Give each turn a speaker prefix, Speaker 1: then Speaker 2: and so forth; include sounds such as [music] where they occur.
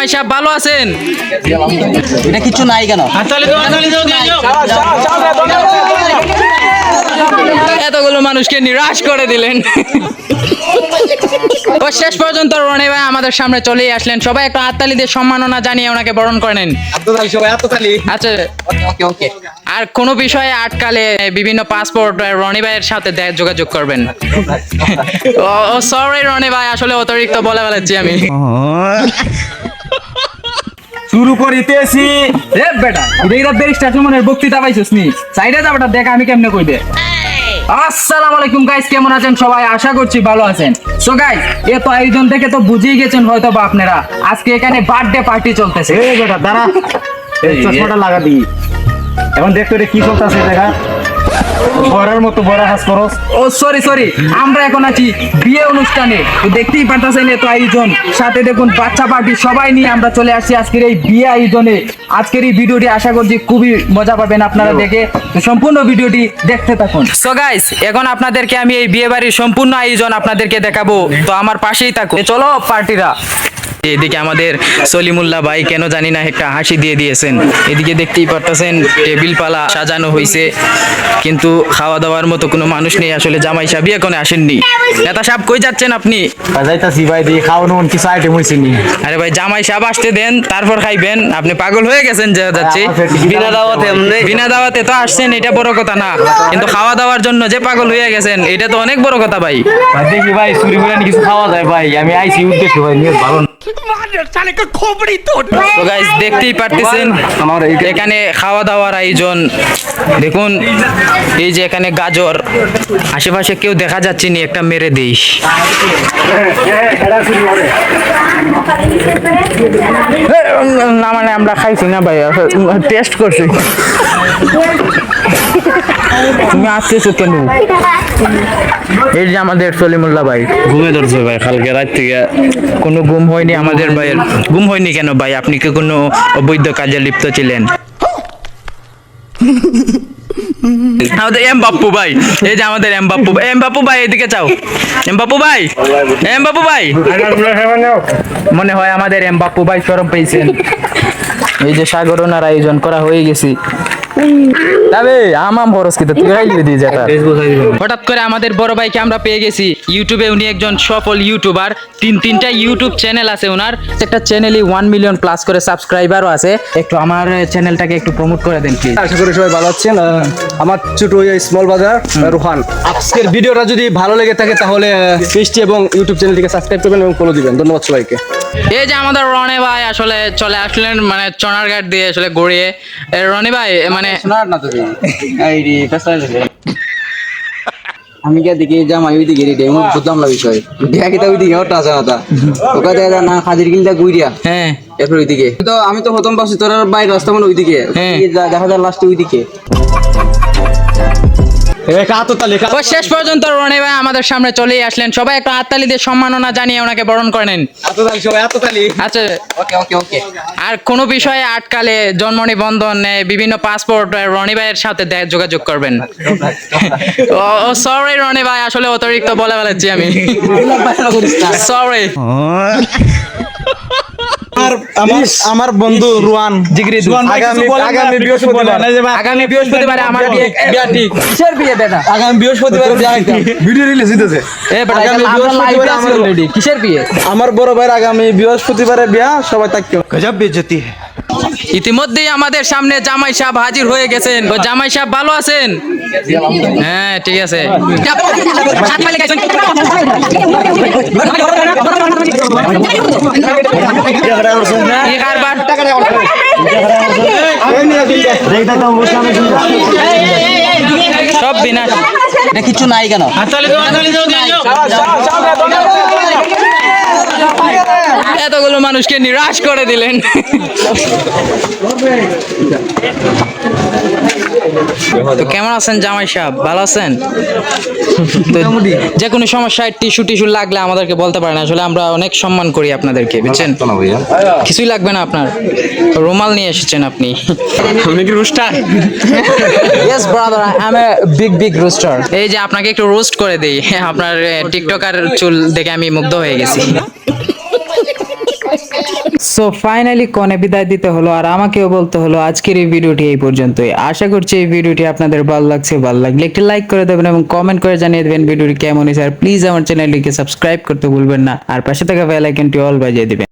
Speaker 1: জামাই সাহেব ভালো আছেন?
Speaker 2: এটা কিছু নাই কেন?
Speaker 1: এতগুলো মানুষকে নিরাশ করে দিলেন। ও শেষ পর্যন্ত রনে ভাই আমাদের সামনে চলেই আসলেন। সবাই একটা হাততালি দিয়ে সম্মাননা জানিয়ে ওনাকে বরণ করে নেন। আচ্ছা
Speaker 2: ওকে ওকে
Speaker 1: আর কোনো বিষয়ে আটকালে বিভিন্ন পাসপোর্ট রনি ভাইয়ের সাথে যোগাযোগ করবেন। ও সরি রনি ভাই আসলে অতিরিক্ত বলে ফেলেছি আমি।
Speaker 3: শুরু করিতেছি।
Speaker 4: রে বেটা ইরেইরা বেরি সুমনের বক্তৃতা পাইছিস নি। সাইডে যা বেটা দেখ আমি কেমনে কইবে। আসসালামু আলাইকুম গাইস কেমন আছেন সবাই? আশা করছি ভালো আছেন। সো গাইস এ তো আয়োজন থেকে তো বুঝেই গেছেন হয়তো বা আপনারা। আজকে এখানে বার্থডে পার্টি চলতেছে।
Speaker 3: এই বেটা দাঁড়া। এই চশমাটা লাগা দি এখন দেখতে এটা কি চলতেছে দেখা। মতো বড়া হাস করস।
Speaker 4: ও সরি সরি আমরা এখন আছি বিয়ে অনুষ্ঠানে। তো দেখতেই পারতেছেন এ তো আয়োজন। সাথে দেখুন বাচ্চা পার্টি সবাই নিয়ে আমরা চলে আসছি আজকের এই বিয়ে আয়োজনে। আজকের এই ভিডিওটি আশা করছি খুবই মজা পাবেন আপনারা দেখে। সম্পূর্ণ ভিডিওটি দেখতে থাকুন।
Speaker 1: সো গাইস এখন আপনাদেরকে আমি এই বিয়ে বাড়ির সম্পূর্ণ আয়োজন আপনাদেরকে দেখাবো। তো আমার পাশেই থাকো এ চলো পার্টিরা। এদিকে আমাদের সলিমুল্লাহ ভাই কেন জানি না একটা হাসি দিয়ে দিয়েছেন। এদিকে দেখতেই পারতেছেন টেবিল পালা সাজানো হয়েছে কিন্তু খাওয়া দাওয়ার মতো কোনো মানুষ নেই আসলে জামাই সাহেব এখনও আসেননি। নেতা সাহেব কই যাচ্ছেন আপনি?
Speaker 3: যাইতাছি ভাই দিয়ে খাওয়ানো কিছু আইটেম হয়েছে
Speaker 1: আরে ভাই জামাই সাহেব আসতে দেন তারপর খাইবেন। আপনি পাগল হয়ে গেছেন যা যাচ্ছে।
Speaker 3: বিনা দাওয়াতে
Speaker 1: বিনা দাওয়াতে তো আসছেন এটা বড় কথা না। কিন্তু খাওয়া দাওয়ার জন্য যে পাগল হয়ে গেছেন এটা তো অনেক বড় কথা ভাই।
Speaker 3: ভাই দেখি ভাই চুরি করে কিছু খাওয়া যায় ভাই আমি আইছি উদ্দেশ্য ভাই নিয়ে ভালো না।
Speaker 1: গাইস দেখতেই পারতেছেন, এখানে খাওয়া দাওয়ার আয়োজন। দেখুন, এই যে এখানে গাজর, আশেপাশে কেউ দেখা একটা মেরে না মানে আমরা খাইছি না ভাই টেস্ট করছি। তুমি আসতেছো কেন এই যে আমাদের সলিমুল্লাহ ভাই।
Speaker 3: ঘুমে ধরছে ভাই, কালকে রাত থেকে
Speaker 1: কোনো গুম হয়নি আমাদের ভাইয়ের। গুম হয়নি কেন ভাই? আপনি কি কোনো অবৈধ কাজে লিপ্ত ছিলেন? আমাদের এম বাপ্পু ভাই, এই যে আমাদের এম বাপ্পু এম বাপ্পু ভাই, এদিকে চাও এম বাপ্পু ভাই এম বাপ্পু ভাই। মনে হয় আমাদের এম বাপ্পু ভাই সরব পেয়েছেন। এই যে সাগরনার আয়োজন করা হয়ে গেছি। তবে আমাম খরচ কিন্তু তুই রাইলে দিয়ে যেটা হঠাৎ করে আমাদের বড় ভাইকে আমরা পেয়ে গেছি। ইউটিউবে উনি একজন সফল ইউটিউবার তিন তিনটা ইউটিউব চ্যানেল আছে ওনার একটা চ্যানেলই ওয়ান মিলিয়ন প্লাস করে সাবস্ক্রাইবারও আছে। একটু আমার চ্যানেলটাকে একটু প্রমোট করে দেন প্লিজ
Speaker 5: আশা করি সবাই ভালো আছেন। আমার ছোট স্মল বাজার রোহান। আজকের ভিডিওটা যদি ভালো লেগে থাকে তাহলে এবং ইউটিউব চ্যানেলটিকে সাবস্ক্রাইব করবেন এবং ফলো দিবেন। ধন্যবাদ সবাইকে।
Speaker 1: এই যে আমাদের রনে ভাই আসলে চলে আসলেন মানে চনারঘাট দিয়ে আসলে গড়িয়ে। রনি ভাই মানে
Speaker 2: শোনার না তো এই রে পেছনে আমি কে দেখি জামাই ওই দিকে রে এমন বুঝলাম না বিষয় দেখা তো ওই দিকে ওটা আছে না তা। ওকে দেখা না হাজির কিনতে গুইরিয়া
Speaker 1: হ্যাঁ।
Speaker 2: এরপর ওইদিকে। তো আমি তো প্রথম পাচ্ছি তোর বাইরে রাস্তা মানে ওইদিকে।
Speaker 1: হ্যাঁ।
Speaker 2: যা- দেখা যায় লাস্টে ওইদিকে।
Speaker 1: শেষ পর্যন্ত রনি ভাই আমাদের সামনে চলেই আসলেন। সবাই একটা হাততালি দিয়ে সম্মাননা জানিয়ে ওনাকে বরণ করে নেন। আচ্ছা।
Speaker 2: ওকে ওকে ওকে।
Speaker 1: আর কোনো বিষয়ে আটকালে জন্ম নিবন্ধন বিভিন্ন পাসপোর্ট রনি ভাইয়ের সাথে যোগাযোগ করবেন। [laughs] ও সরি রনি ভাই আসলে অতিরিক্ত বলে ফেলেছি আমি। [laughs] সরি [laughs]
Speaker 5: আমার আমার বন্ধু রুয়ান
Speaker 1: জিগরি
Speaker 5: আগামী আগামী বৃহস্পতিবার
Speaker 1: আগামী বৃহস্পতিবার আমার বিয়ে ঠিক
Speaker 4: কিসের বিয়ে বেটা
Speaker 5: আগামী বৃহস্পতিবার বিয়ে একটা ভিডিও রিলিজ হইতেছে
Speaker 1: এ বেটা,
Speaker 5: আগামী
Speaker 1: আমরা
Speaker 5: বৃহস্পতিবারে আমার।
Speaker 1: কিসের বিয়ে
Speaker 5: আমার বড় ভাইয়ের আগামী বৃহস্পতিবারে বিয়া সবাই থাকবে গজব বেজতি
Speaker 1: ইতিমধ্যেই আমাদের সামনে জামাই সাহেব হাজির হয়ে গেছেন। তো জামাই সাহেব ভালো আছেন? হ্যাঁ ঠিক আছে। সব বিনাশ
Speaker 2: এটা কিছু নাই কেন
Speaker 1: এতগুলো মানুষকে নিরাশ করে দিলেন। তো কেমন আছেন জামাই সাহেব? ভালো আছেন? যে কোনো সমস্যায় টিস্যু টিস্যু লাগলে আমাদেরকে বলতে পারেন। আসলে আমরা অনেক সম্মান করি আপনাদেরকে বুঝছেন? কিছুই লাগবে না আপনার। রুমাল নিয়ে এসেছেন আপনি। Yes brother I am a big big rooster এই যে আপনাকে একটু রোস্ট করে দেই। আপনার টিকটকার চুল দেখে আমি মুগ্ধ হয়ে গেছি। সো ফাইনালি কনে বিদায় দিতে হলো আর আমাকেও বলতে হলো আজকের এই ভিডিওটি এই পর্যন্তই। আশা করছি এই ভিডিওটি আপনাদের ভালো লাগছে, ভালো লাগলে একটি লাইক করে দেবেন এবং কমেন্ট করে জানিয়ে দেবেন ভিডিওটি কেমন হয়েছে। আর প্লিজ আমার চ্যানেলটিকে সাবস্ক্রাইব করতে ভুলবেন না। আর পাশে থাকা বেল আইকনটি অল বাজিয়ে দিবেন।